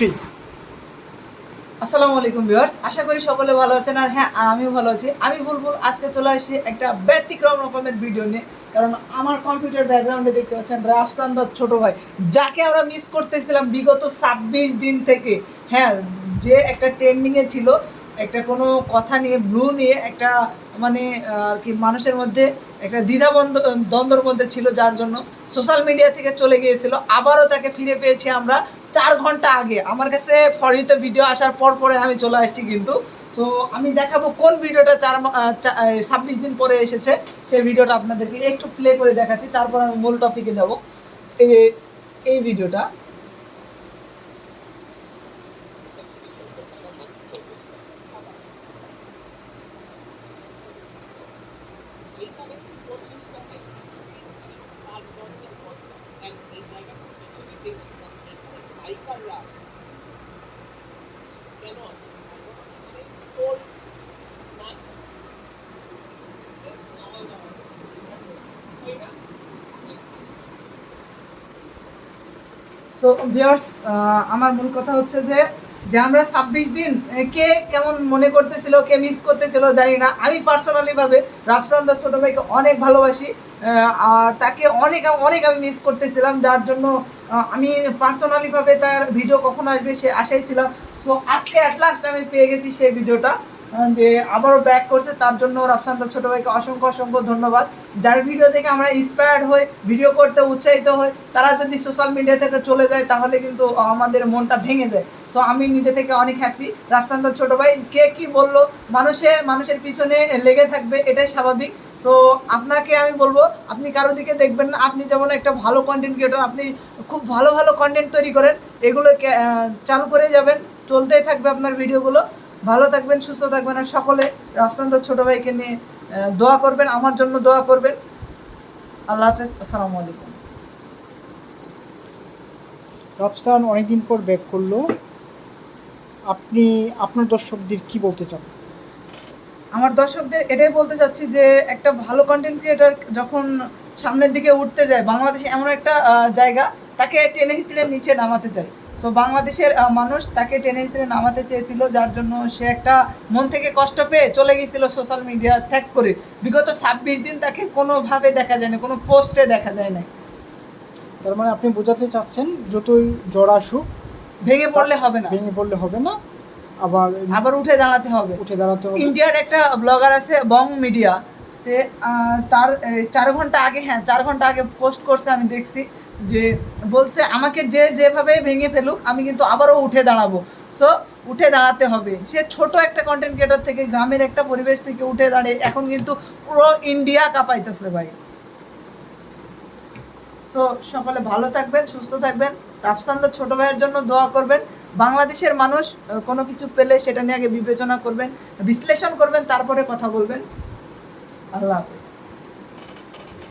Three আসসালামু আলাইকুম viewers, আশা করি সকলে ভালো আছেন আর হ্যাঁ আমিও ভালো আছি। আমি বুলবুল, আজকে চলে আসি একটা ব্যতিক্রম রকমের ভিডিও নিয়ে, কারণ আমার কম্পিউটার ব্যাকগ্রাউন্ডে দেখতে পাচ্ছেন রাফসান দার ছোট ভাই, যাকে আমরা মিস করতেছিলাম বিগত ছাব্বিশ দিন থেকে। হ্যাঁ যে একটা ট্রেন্ডিংয়ে ছিল, একটা কোনো কথা নিয়ে ব্লু নিয়ে, একটা মানে আর কি, মানুষের মধ্যে একটা দ্বিধাবন্ধ, দ্বন্দ্বর মধ্যে ছিল যার জন্য সোশ্যাল মিডিয়া থেকে চলে গিয়েছিল। আবারও তাকে ফিরে পেয়েছি আমরা চার ঘণ্টা আগে। আমার কাছে ফরিতে ভিডিও আসার পর পরে আমি চলে আসছি কিন্তু। সো আমি দেখাবো কোন ভিডিওটা চার ছাব্বিশ দিন পরে এসেছে। সেই ভিডিওটা আপনাদেরকে একটু প্লে করে দেখাচ্ছি। তারপর আমি মূল টপিকে যাব। এই এই ভিডিওটা সো ভিউয়ার্স আমার মূল কথা হচ্ছে যে যে আমরা ছাব্বিশ দিন কে কেমন মনে করতেছিল, কে মিস করতেছিল জানি না। আমি পার্সোনালিভাবে রাফসান দাস ছোট ভাইকে অনেক ভালোবাসি আর তাকে অনেক অনেক আমি মিস করতেছিলাম, যার জন্য আমি পার্সোনালিভাবে তার ভিডিও কখন আসবে সে আশাই ছিলাম। সো আজকে অ্যাট লাস্ট আমি পেয়ে গেছি সেই ভিডিওটা যে আবারও ব্যাক করছে, তার জন্য রাফসান দাস ছোট ভাইকে অসংখ্য অসংখ্য ধন্যবাদ। যার ভিডিও দেখে আমরা ইন্সপায়ার্ড হই ভিডিও করতে উৎসাহিত হই, তারা যদি সোশ্যাল মিডিয়া থেকে চলে যায়, তাহলে কিন্তু আমাদের মনটা ভেঙে যায়। সো আমি নিজে থেকে অনেক হ্যাপি রাফসান্দার ছোট ভাই, কে কি বলল? মানুষে, মানুষের পিছনে লেগে থাকবে, এটাই স্বাভাবিক। সো আপনাকে আমি বলব, আপনি কারও দিকে দেখবেন না। আপনি যেমন একটা ভালো কন্টেন্ট ক্রিয়েটর আপনি খুব ভালো ভালো কন্টেন্ট তৈরি করেন এগুলো চালু করে যাবেন। চলতেই থাকবে আপনার ভিডিওগুলো ভালো থাকবেন সুস্থ থাকবেন আর সকলে রাফসান্দার ছোট ভাইকে নিয়ে দোয়া করবেন আমার জন্য দোয়া করবেন। আল্লাহ হাফেজ আসসালামু আলাইকুম। রফসান অনেকদিন পর ব্যাক করল। আপনি আপনার দর্শকদের কি বলতে চান? আমার দর্শকদের এটাই বলতে চাচ্ছি যে একটা ভালো কন্টেন্ট ক্রিয়েটার যখন সামনের দিকে উঠতে যায় বাংলাদেশে এমন একটা জায়গা তাকে টেনে হিস্ট্রির নিচে নামাতে চায় সো বাংলাদেশের মানুষ তাকে টেনে হিস্ট্রি নামাতে চেয়েছিল যার জন্য সে একটা মন থেকে কষ্ট পেয়ে চলে গিয়েছিল সোশ্যাল মিডিয়া ত্যাগ করে। বিগত ছাব্বিশ দিন তাকে কোনোভাবে দেখা যায় না কোনো পোস্টে দেখা যায় না তার মানে আপনি বোঝাতে চাচ্ছেন যতই জ্বর আসুক ভেঙে পড়লে হবে না। ভেঙে পড়লে হবে না আবার আবার উঠে দাঁড়াতে হবে। উঠে দাঁড়াতে হবে। ইন্ডিয়ার একটা ব্লগার আছে বং মিডিয়া। সে তার চার ঘণ্টা আগে হ্যাঁ চার ঘণ্টা আগে পোস্ট করছে আমি দেখছি। যে বলছে, আমাকে যে যেভাবে ভেঙে ফেলুক, আমি কিন্তু আবারও উঠে দাঁড়াবো। সো উঠে দাঁড়াতে হবে। সে ছোট একটা কন্টেন্ট ক্রিয়েটর থেকে গ্রামের একটা পরিবেশ থেকে উঠে দাঁড়িয়ে এখন কিন্তু পুরো ইন্ডিয়া কাঁপাইতেছে ভাই। সো সকলে ভালো থাকবেন, সুস্থ থাকবেন। রাফসানদার ছোট ভাইয়ের জন্য দোয়া করবেন। বাংলাদেশের মানুষ কোনো কিছু পেলে সেটা নিয়ে আগে বিবেচনা করবেন, বিশ্লেষণ করবেন, তারপরে কথা বলবেন। আল্লাহ হাফেজ।